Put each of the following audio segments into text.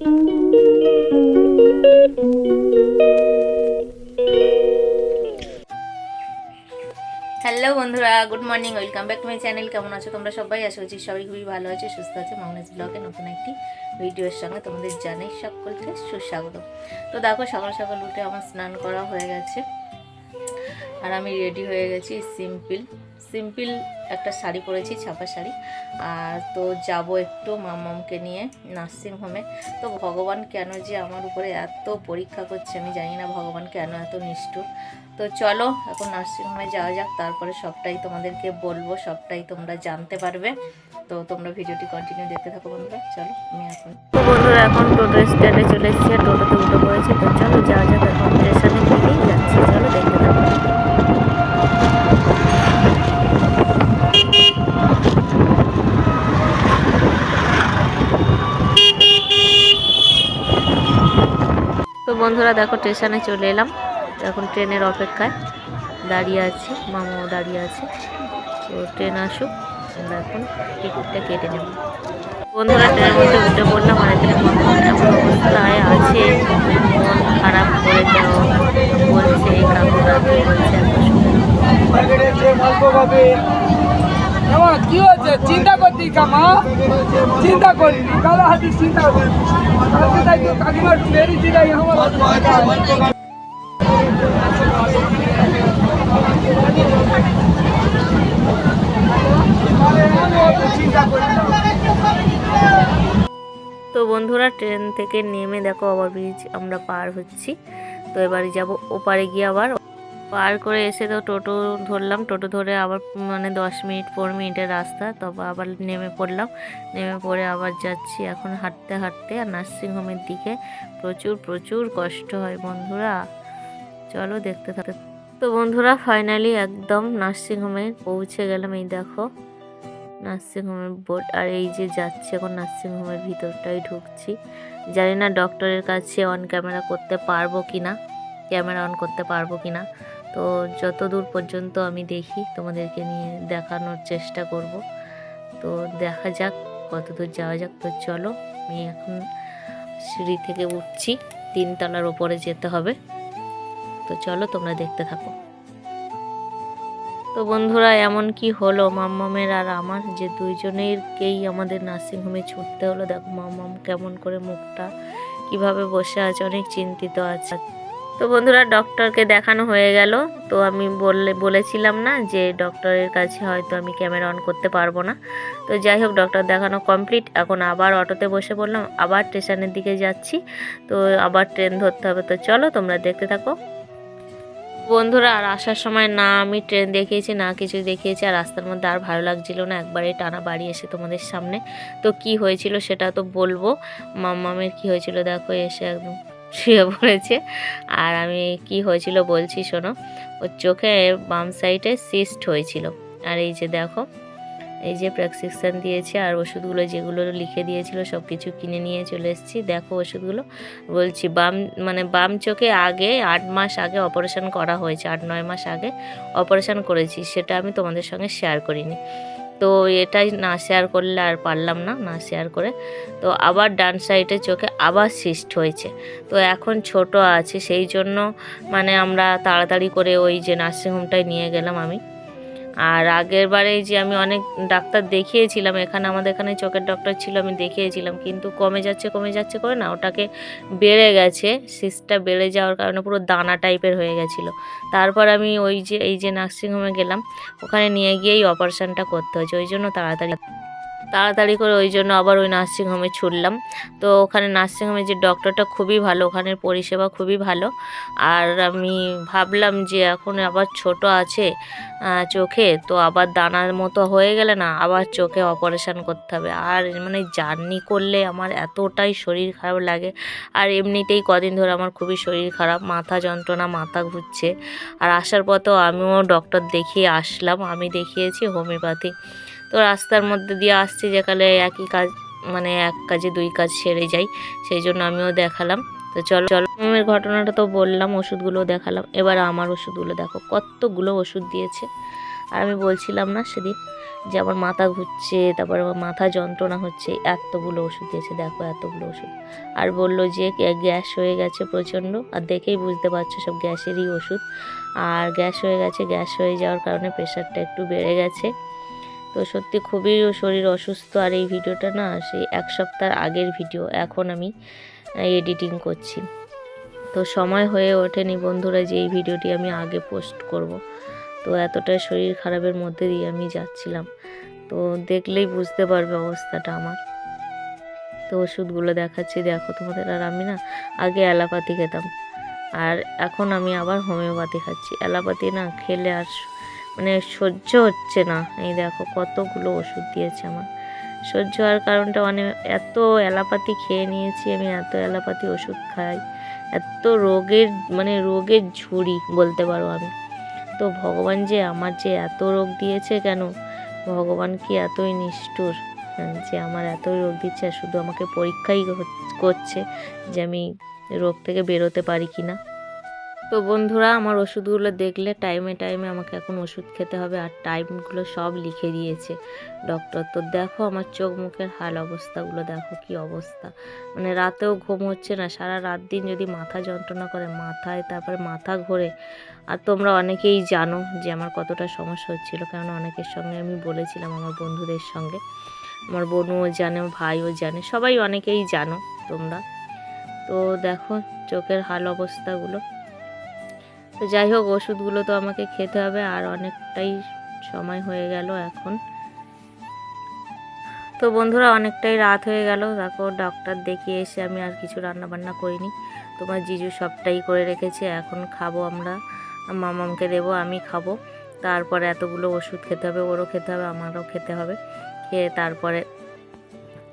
Hello বন্ধুরা, good morning, welcome back to my channel. কেমন আছো তোমরা? সবাই আশা করছি সবাই খুবই ভালো আছে, সুস্থ আছে। মামনাজ ব্লগে নতুন একটি ভিডিওর সঙ্গে তোমাদের জানাই সকলকে সুস্বাগত। তো দেখো, সকাল সকাল উঠে আমার স্নান করা হয়ে গেছে। আর আমি রেডি হয়ে গেছি সিম্পল সিম্পল একটা শাড়ি পরেছি, ছাপা শাড়ি। আর তো যাব একটু মামামকে নিয়ে নার্সিং হোমে তো ভগবান কেন যে আমার উপরে এত পরীক্ষা করছে আমি জানি না ভগবান কেন এত নিষ্ঠুর। তো চলো, এখন নার্সিংহোমে যাওয়া যাক, তারপরে সবটাই তোমাদেরকে বলব, সবটাই তোমরা জানতে পারবে। তো তোমরা ভিডিওটি কন্টিনিউ দেখতে থাকো বন্ধুরা, চলো আমি এখন তো বন্ধুরা, এখন টোটো স্ট্যান্ডে চলে এসেছি টোটোতে উঠে পড়েছি। তো চলো যাওয়া যাক, এখন স্টেশনের দিকেই যাচ্ছি। চলো দেখতে থাকো। বন্ধুরা, দেখো স্টেশনে চলে এলাম। এখন ট্রেনের অপেক্ষায় দাঁড়িয়ে আছি, মামাও দাঁড়িয়ে আছে। তো ট্রেন আসুক, আমরা এখন টিকিটটা কেটে নেব। বন্ধুরা, ট্রেনের মধ্যে উঠে পড়লাম, আর এখানে এমন অবস্থায় আছে, মন খারাপ করে দেওয়া বলছে, কাকুরা বলছে এত এমন, কি চিন্তা করতি কামা চিন্তা কালো চিন্তা আমার তো বন্ধুরা, ট্রেন থেকে নেমে দেখো ওভারব্রিজ আমরা পার হচ্ছি। তো এবারে যাব ওপারে গিয়ে আবার পার করে এসে তো টোটো ধরলাম। টোটো ধরে আবার মানে দশ মিনিট, পনেরো মিনিটের রাস্তা। তবে আবার নেমে পড়লাম। নেমে পড়ে আবার যাচ্ছি এখন হাঁটতে হাঁটতে। আর নার্সিংহোমের দিকে প্রচুর প্রচুর কষ্ট হয় বন্ধুরা। চলো দেখতে থাকতে তো বন্ধুরা ফাইনালি একদম নার্সিংহোমে পৌঁছে গেলাম। এই দেখো, নার্সিংহোমের বোর্ড আর এই যে যাচ্ছি এখন নার্সিংহোমের ভিতরটাই ঢুকছি। জানি না ডক্টরের কাছে অন ক্যামেরা করতে পারব কি না ক্যামেরা অন করতে পারব কি না তো যত দূর পর্যন্ত আমি দেখি, তোমাদেরকে নিয়ে দেখানোর চেষ্টা করব। তো দেখা যাক কত দূর যাওয়া যাক। তো চলো, আমি এখন সিঁড়ি থেকে উঠছি, তিনতলার ওপরে যেতে হবে। তো চলো, তোমরা দেখতে থাকো। তো বন্ধুরা, এমন কি হলো? মাম্মামের আর আমার, যে দুইজনেরকেই আমাদের নার্সিংহোমে ছুটতে হলো। দেখো, মাম্মাম কেমন করে মুখটা, কীভাবে বসে আছে, অনেক চিন্তিত আছে। তো বন্ধুরা ডক্টরকে দেখানো হয়ে গেল। তো আমি বললে, বলেছিলাম না যে ডক্টরের কাছে হয়তো আমি ক্যামেরা অন করতে পারব না। তো যাই হোক, ডক্টর দেখানো কমপ্লিট। এখন আবার অটোতে বসে পড়লাম, আবার স্টেশনের দিকে যাচ্ছি। তো আবার ট্রেন ধরতে হবে। তো চলো, তোমরা দেখতে থাকো। বন্ধুরা, আর আসার সময় না আমি ট্রেন দেখিয়েছি, না কিছু দেখিয়েছি, আর রাস্তার মধ্যে আর ভালো লাগছিল না। একবারে টানা বাড়ি এসে তোমাদের সামনে। তো কি হয়েছিল সেটা তো বলব। মাম্মামের কি হয়েছিল দেখো, এসে একদম শুয়ে পড়েছে। আর আমি কি হয়েছিল বলছি শোনো ওর চোখে বাম সাইডে সিস্ট হয়েছিল। আর এই যে দেখো, এই যে প্রেসক্রিপশান দিয়েছে আর ওষুধগুলো যেগুলো লিখে দিয়েছিল সব কিছু কিনে নিয়ে চলে এসেছি। দেখো ওষুধগুলো, বলছি বাম মানে বাম চোখে আগে আট মাস আগে অপারেশন করা হয়েছে, আট নয় মাস আগে অপারেশন করেছি, সেটা আমি তোমাদের সঙ্গে শেয়ার করিনি। তো এটাই না শেয়ার করলে আর পারলাম না না শেয়ার করে। তো আবার ডান সাইডে চোখে আবার সিস্ট হয়েছে। তো এখন ছোট আছে, সেই জন্য মানে আমরা তাড়াতাড়ি করে ওই যে নার্সিংহোমটায় নিয়ে গেলাম আমি। আর আগের বারে যে আমি অনেক ডাক্তার দেখিয়েছিলাম, এখানে আমাদের এখানে চোখের ডক্টর ছিল, আমি দেখিয়েছিলাম, কিন্তু কমে যাচ্ছে কমে যাচ্ছে করে না, ওটাকে বেড়ে গেছে সিস্টটা বেড়ে যাওয়ার কারণে পুরো দানা টাইপের হয়ে গেছিল। তারপর আমি ওই যে, এই যে নার্সিংহোমে গেলাম, ওখানে নিয়ে গিয়েই অপারেশানটা করতে হয়েছে, ওই জন্য তাড়াতাড়ি তাড়াতাড়ি করে ওই জন্য আবার ওই নার্সিংহোমে ছুটলাম। তো ওখানে নার্সিংহোমে যে ডক্টরটা খুবই ভালো, ওখানের পরিষেবা খুবই ভালো। আর আমি ভাবলাম যে এখন আবার ছোট আছে চোখে, তো আবার দানার মতো হয়ে গেলে না আবার চোখে অপারেশান করতে হবে। আর মানে জার্নি করলে আমার এতটাই শরীর খারাপ লাগে। আর এমনিতেই কদিন ধরে আমার খুবই শরীর খারাপ, মাথা যন্ত্রণা, মাথা ঘুরছে। আর আসার পথেও আমিও ডক্টর দেখিয়ে আসলাম, আমি দেখিয়েছি হোমিওপ্যাথি। তো রাস্তার মধ্যে দিয়ে আসছি যেখানে একই কাজ মানে এক কাজে দুই কাজ সেরে যাই। সেই জন্য আমিও দেখালাম। তো চলো চলো। মামের ঘটনাটা তো বললাম ওষুধগুলো দেখালাম। এবার আমার ওষুধগুলো দেখো, কতগুলো ওষুধ দিয়েছে। আর আমি বলছিলাম না সেদিন যে আমার মাথা ঘুরছে, তারপর আমার মাথা যন্ত্রণা হচ্ছে, এতগুলো ওষুধ দিয়েছে, দেখো এতগুলো ওষুধ। আর বলল যে গ্যাস হয়ে গেছে প্রচণ্ড, আর দেখেই বুঝতে পারছ সব গ্যাসেরই ওষুধ। আর গ্যাস হয়ে গেছে, গ্যাস হয়ে যাওয়ার কারণে প্রেশারটা একটু বেড়ে গেছে। তো সত্যি খুবই শরীর অসুস্থ আর এই ভিডিওটা না সেই এক সপ্তাহ আগের ভিডিও, এখন আমি এডিটিং করছি। তো সময় হয়ে ওঠেনি বন্ধুরা যে এই ভিডিওটি আমি আগে পোস্ট করব। তো এতটাই শরীর খারাপের মধ্যে দিয়ে আমি যাচ্ছিলাম। তো দেখলেই বুঝতে পারবে অবস্থাটা আমার। তো ওষুধগুলো দেখাচ্ছি, দেখো তোমাদের। আর আমি না আগে অ্যালাপাতি খেতাম। আর এখন আমি আবার হোমিওপ্যাথি খাচ্ছি। অ্যালাপাতি না খেলে আর মানে সহ্য হচ্ছে না। এই দেখো কতগুলো ওষুধ দিয়েছে আমার। সহ্য হওয়ার কারণটা মানে এত অ্যালাপাতি খেয়ে নিয়েছি আমি এত অ্যালাপাতি ওষুধ খাই এত রোগের মানে রোগের ঝুড়ি বলতে পারো আমি। তো ভগবান যে আমার যে এত রোগ দিয়েছে কেন? ভগবান কি এতই নিষ্ঠুর হ্যাঁ, যে আমার এতই রোগ দিচ্ছে শুধু আমাকে পরীক্ষাই করছে যে আমি রোগ থেকে বেরোতে পারি কি না তো বন্ধুরা, আমার ওষুধগুলো দেখলে টাইমে টাইমে আমাকে এখন ওষুধ খেতে হবে আর টাইমগুলো সব লিখে দিয়েছে। ডক্টর তো দেখো আমার চোখ মুখের হাল অবস্থাগুলো, দেখো কি অবস্থা। মানে রাতেও ঘুম হচ্ছে না, সারা রাত দিন যদি মাথা যন্ত্রণা করে, মাথায়, তারপরে মাথা ঘোরে। আর তোমরা অনেকেই জানো যে আমার কতটা সমস্যা হচ্ছিল কারণ অনেকের সঙ্গে আমি বলেছিলাম আমার বন্ধুদের সঙ্গে। আমার বোনও জানে ভাইও জানে, সবাই অনেকেই জানো তোমরা। তো দেখো চোখের হাল অবস্থাগুলো। তো যাই হোক, ওষুধগুলো তো আমাকে খেতে হবে আর অনেকটাই সময় হয়ে গেল এখন। তো বন্ধুরা, অনেকটাই রাত হয়ে গেল। দেখো ডক্টর দেখিয়ে এসে আমি আর কিছু রান্না বান্না করিনি। তোমার জিজু সবটাই করে রেখেছে। এখন খাব আমরা। মামামকে দেবো, আমি খাব। তারপরে এতগুলো ওষুধ খেতে হবে, ওরও খেতে হবে, আমারও খেতে হবে। খেয়ে তারপরে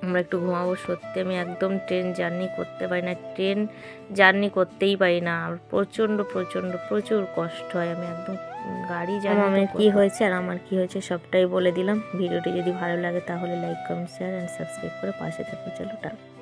আমরা একটু ঘুমাবো সত্যি আমি একদম ট্রেন জার্নি করতে পারি না ট্রেন জার্নি করতেই পারি না। আর প্রচণ্ড প্রচণ্ড প্রচুর কষ্ট হয় আমি একদম গাড়ি জানি আমার কি হয়েছে আর আমার কি হয়েছে সবটাই বলে দিলাম। ভিডিওটি যদি ভালো লাগে তাহলে like comment share and subscribe করে পাশে থাকো চলো টাটা।